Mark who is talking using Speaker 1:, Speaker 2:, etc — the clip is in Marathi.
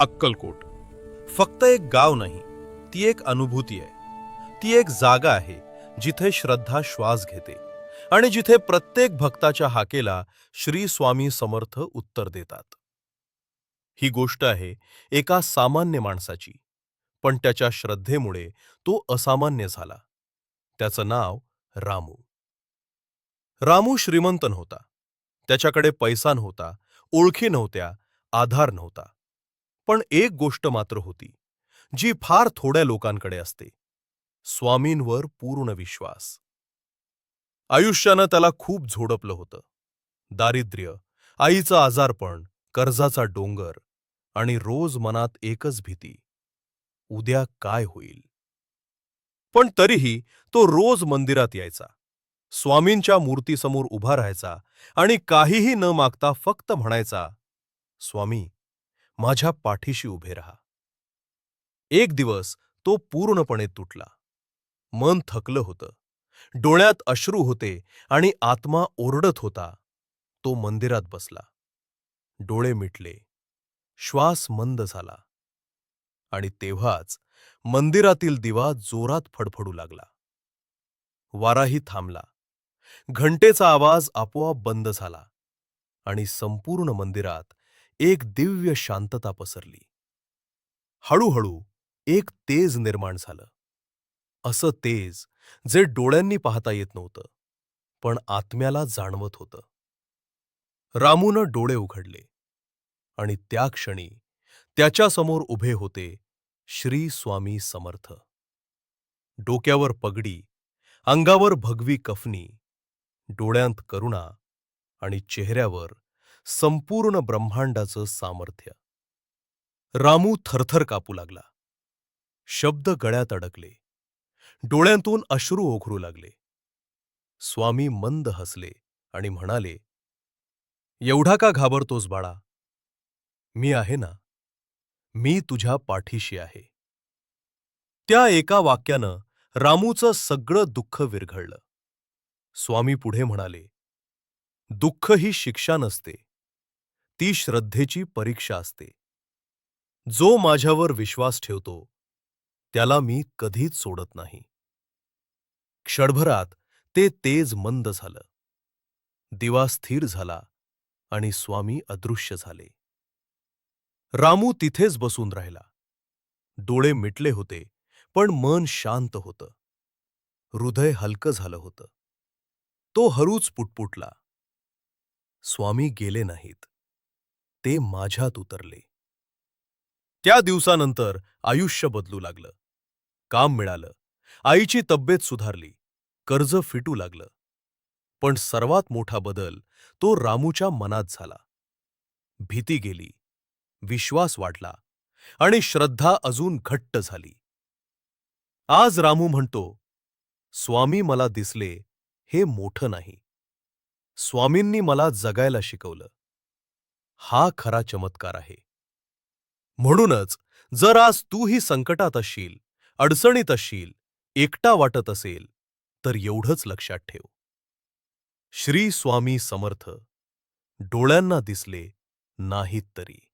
Speaker 1: अक्कलकोट. फक्त एक गाव नाही ती एक अनुभूती आहे. ती एक जागा आहे जिथे श्रद्धा श्वास घेते आणि जिथे प्रत्येक भक्ताच्या हाकेला श्री स्वामी समर्थ उत्तर देतात. ही गोष्ट आहे एका सामान्य माणसाची पण त्याच्या श्रद्धेमुळे तो असामान्य झाला. त्याचं नाव रामू. रामू श्रीमंत नव्हता. त्याच्याकडे पैसा नव्हता ओळखी नव्हत्या आधार नव्हता. पण एक गोष्ट मात्र होती जी फार थोड्या लोकांकडे असते स्वामींवर पूर्ण विश्वास. आयुष्यानं त्याला खूप झोडपलं होतं. दारिद्र्य आईचं आजारपण कर्जाचा डोंगर आणि रोज मनात एकच भीती उद्या काय होईल? पण तरीही तो रोज मंदिरात यायचा स्वामींच्या मूर्तीसमोर उभा राहायचा आणि काहीही न मागता फक्त म्हणायचा स्वामी माझ्या पाठीशी उभे राहा. एक दिवस तो पूर्णपणे तुटला. मन थकलं होतं. डोळ्यात अश्रू होते आणि आत्मा ओरडत होता. तो मंदिरात बसला. डोळे मिटले. श्वास मंद झाला. आणि तेव्हाच मंदिरातील दिवा जोरात फडफडू लागला. वाराही थांबला. घंटेचा आवाज आपोआप बंद झाला आणि संपूर्ण मंदिरात एक दिव्य शांतता पसरली. हळूहळू एक तेज निर्माण झालं. असं तेज जे डोळ्यांनी पाहता येत नव्हतं पण आत्म्याला जाणवत होतं. रामूनं डोळे उघडले आणि त्या क्षणी त्याच्यासमोर उभे होते श्री स्वामी समर्थ. डोक्यावर पगडी अंगावर भगवी कफनी डोळ्यांत करुणा आणि चेहऱ्यावर संपूर्ण ब्रह्मांडाचं सामर्थ्य. रामू थरथर कापू लागला. शब्द गळ्यात अडकले. डोळ्यांतून अश्रू ओघरू लागले. स्वामी मंद हसले आणि म्हणाले एवढा का घाबरतोस बाळा? मी आहे ना? मी तुझ्या पाठीशी आहे. त्या एका वाक्यानं रामूचं सगळं दुःख विरघळलं. स्वामी पुढे म्हणाले दुःख ही शिक्षा नसते. ती श्रद्धेची परीक्षा असते. जो माझ्यावर विश्वास ठेवतो त्याला मी कधीच सोडत नाही. क्षणभरात ते तेज मंद झालं. दिवा स्थिर झाला आणि स्वामी अदृश्य झाले. रामू तिथेच बसून राहिला. डोळे मिटले होते पण मन शांत होतं. हृदय हलकं झालं होतं. तो हरूच पुटपुटला. स्वामी गेले नाहीत. ते माझ्यात उतरले. त्या दिवसानंतर आयुष्य बदलू लागलं. काम मिळालं. आईची तब्येत सुधारली. कर्ज फिटू लागलं. पण सर्वात मोठा बदल तो रामूच्या मनात झाला. भीती गेली. विश्वास वाढला. आणि श्रद्धा अजून घट्ट झाली. आज रामू म्हणतो स्वामी मला दिसले हे मोठं नाही. स्वामींनी मला जगायला शिकवलं. हा खरा चमत्कार आहे. म्हणूनच जर आज तूही संकटात असशील अडचणीत असशील एकटा वाटत असेल तर एवढंच लक्षात ठेव. श्री स्वामी समर्थ डोळ्यांना दिसले नाहीत तरी.